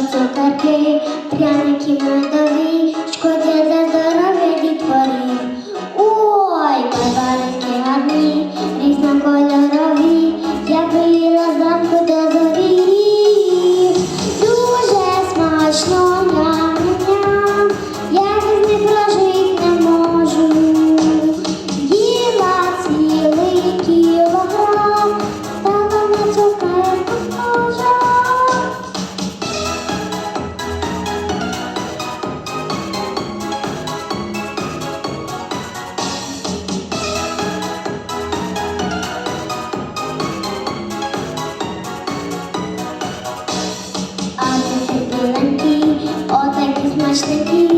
цукерки, пряники медові, шкодять для здоров'я Senhor.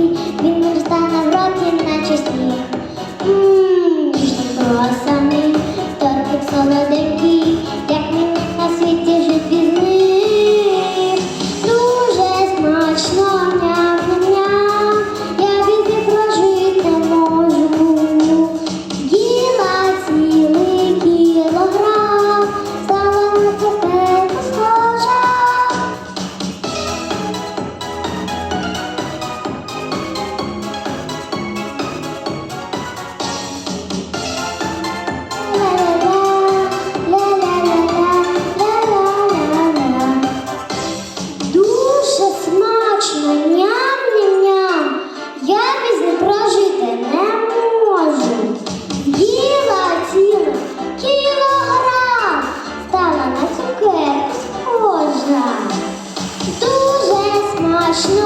Дуже смачно.